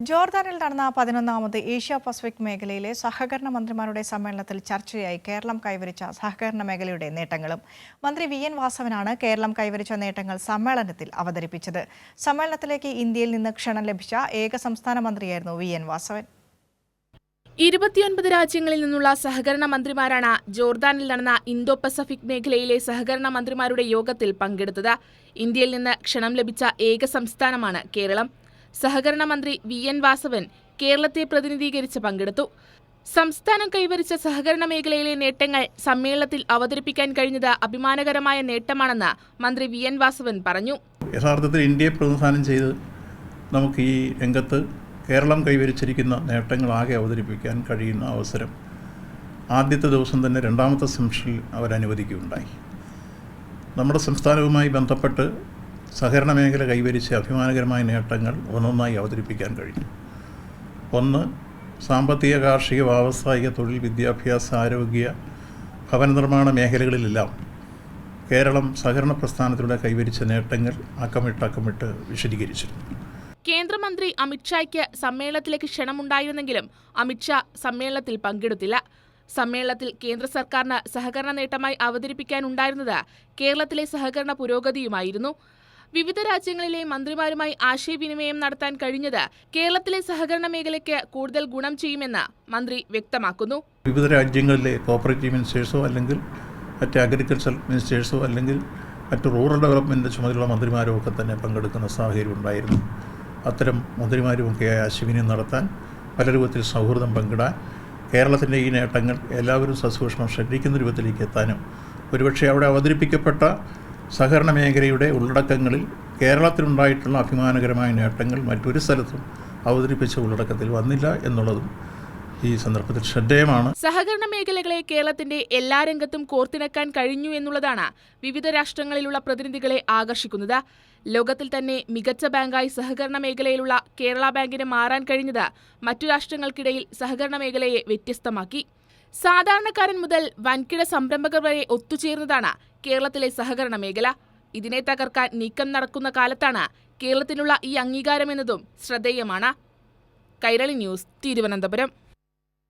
ജോർദാനിൽ നടന്ന പതിനൊന്നാമത് Asia Pacific മേഖലയിലെ സഹകരണ മന്ത്രിമാരുടെ സമ്മേളനത്തിൽ ചർച്ചയായി കേരളം കൈവരിച്ച സഹകരണ മേഖലയുടെ നേട്ടങ്ങളും. മന്ത്രി വി എൻ വാസവനാണ് കേരളം കൈവരിച്ച നേട്ടങ്ങൾ സമ്മേളനത്തിൽ അവതരിപ്പിച്ചത്. സമ്മേളനത്തിലേക്ക് ഇന്ത്യയിൽ നിന്ന് ക്ഷണം ലഭിച്ച ഏക സംസ്ഥാന മന്ത്രിയായിരുന്നു വി എൻ വാസവൻ. ഇരുപത്തിയൊൻപത് രാജ്യങ്ങളിൽ നിന്നുള്ള സഹകരണ മന്ത്രിമാരാണ് ജോർദാനിൽ നടന്ന ഇന്തോ പസഫിക് മേഖലയിലെ സഹകരണ മന്ത്രിമാരുടെ യോഗത്തിൽ പങ്കെടുത്തത്. ഇന്ത്യയിൽ നിന്ന് ക്ഷണം ലഭിച്ച ഏക സംസ്ഥാനമാണ് കേരളം. സഹകരണ മന്ത്രി വി എൻ വാസവൻ കേരളത്തെ പ്രതിനിധീകരിച്ച് പങ്കെടുത്തു. സംസ്ഥാനം കൈവരിച്ച സഹകരണ മേഖലയിലെ നേട്ടങ്ങൾ സമ്മേളനത്തിൽ അവതരിപ്പിക്കാൻ കഴിഞ്ഞത് അഭിമാനകരമായ നേട്ടമാണെന്ന് മന്ത്രി വി എൻ വാസവൻ പറഞ്ഞു. യഥാർത്ഥത്തിൽ ഇന്ത്യയെ പ്രതിനിധാനം ചെയ്ത് നമുക്ക് ഈ രംഗത്ത് കേരളം കൈവരിച്ചിരിക്കുന്ന നേട്ടങ്ങളാകെ അവതരിപ്പിക്കാൻ കഴിയുന്ന അവസരം ആദ്യത്തെ ദിവസം തന്നെ രണ്ടാമത്തെ സെമിഷനിൽ അവരനുവദിക്കുകയുണ്ടായി. നമ്മുടെ സംസ്ഥാനവുമായി ബന്ധപ്പെട്ട് സഹകരണ മേഖല കൈവരിച്ച അഭിമാനകരമായ നേട്ടങ്ങൾ ഒന്നൊന്നായി അവതരിപ്പിക്കാൻ കഴിഞ്ഞു. ഒന്ന് സാമ്പത്തിക കാർഷിക വ്യാവസായിക തൊഴിൽ വിദ്യാഭ്യാസ ആരോഗ്യ ഭവന നിർമ്മാണ മേഖലകളിലെല്ലാം കേരളം സഹകരണ പ്രസ്ഥാനത്തിലൂടെ കൈവരിച്ച നേട്ടങ്ങൾ അക്കമിട്ട് അക്കമിട്ട് വിശദീകരിച്ചിരുന്നു. കേന്ദ്രമന്ത്രി അമിത്ഷായ്ക്ക് സമ്മേളനത്തിലേക്ക് ക്ഷണമുണ്ടായിരുന്നെങ്കിലും അമിത്ഷാ സമ്മേളനത്തിൽ പങ്കെടുത്തില്ല. സമ്മേളനത്തിൽ കേന്ദ്ര സർക്കാരിന് സഹകരണ നേട്ടമായി അവതരിപ്പിക്കാനുണ്ടായിരുന്നത് കേരളത്തിലെ സഹകരണ പുരോഗതിയുമായിരുന്നു. വിവിധ രാജ്യങ്ങളിലെ മന്ത്രിമാരുമായി ആശയവിനിമയം നടത്താൻ കഴിഞ്ഞത് കേരളത്തിലെ സഹകരണ മേഖലയ്ക്ക് കൂടുതൽ ഗുണം ചെയ്യുമെന്ന് മന്ത്രി വ്യക്തമാക്കുന്നു. വിവിധ രാജ്യങ്ങളിലെ കോപ്പറേറ്റീവ് മിനിസ്റ്റേഴ്സോ അല്ലെങ്കിൽ മറ്റ് അഗ്രികൾച്ചർ മിനിസ്റ്റേഴ്സോ അല്ലെങ്കിൽ മറ്റ് റൂറൽ ഡെവലപ്മെന്റ് ചുമതലയുള്ള മന്ത്രിമാരോ ഒക്കെ തന്നെ പങ്കെടുക്കുന്ന സാഹചര്യം ഉണ്ടായിരുന്നു. അത്തരം മന്ത്രിമാരുമൊക്കെ ആശയവിനിമയം നടത്താൻ പല രൂപത്തിൽ സൗഹൃദം പങ്കിടാൻ കേരളത്തിന്റെ ഈ നേട്ടങ്ങൾ എല്ലാവരും സസൂക്ഷ്മം ശ്രദ്ധിക്കുന്ന രൂപത്തിലേക്ക് എത്താനും ഒരുപക്ഷെ അവിടെ അവതരിപ്പിക്കപ്പെട്ട സഹകരണ മേഖലയുടെ ഉള്ളടക്കങ്ങളിൽ കേരളത്തിലുണ്ടായിട്ടുള്ള അഭിമാനകരമായ നേട്ടങ്ങൾ മറ്റൊരു സ്ഥലത്തും അവതരിപ്പിച്ച ഉള്ളടക്കത്തിൽ വന്നില്ല എന്നുള്ളതും ഈ സന്ദർഭത്തിൽ ശ്രദ്ധേയമാണ്. സഹകരണ മേഖലകളെ കേരളത്തിന്റെ എല്ലാ രംഗത്തും കോർത്തിണക്കാൻ കഴിഞ്ഞു എന്നുള്ളതാണ് വിവിധ രാഷ്ട്രങ്ങളിലുള്ള പ്രതിനിധികളെ ആകർഷിക്കുന്നത്. ലോകത്തിൽ തന്നെ മികച്ച ബാങ്കായി സഹകരണ മേഖലയിലുള്ള കേരള ബാങ്കിന് മാറാൻ കഴിഞ്ഞത് മറ്റു രാഷ്ട്രങ്ങൾക്കിടയിൽ സഹകരണ മേഖലയെ വ്യത്യസ്തമാക്കി. സാധാരണക്കാരൻ മുതൽ വൻകിട സംരംഭകർ വരെ ഒത്തുചേർന്നതാണ് കേരളത്തിലെ സഹകരണ മേഖല. ഇതിനെ തകർക്കാൻ നീക്കം നടക്കുന്ന കാലത്താണ് കേരളത്തിനുള്ള ഈ അംഗീകാരമെന്നതും ശ്രദ്ധേയമാണ്. കൈരളി ന്യൂസ് തിരുവനന്തപുരം.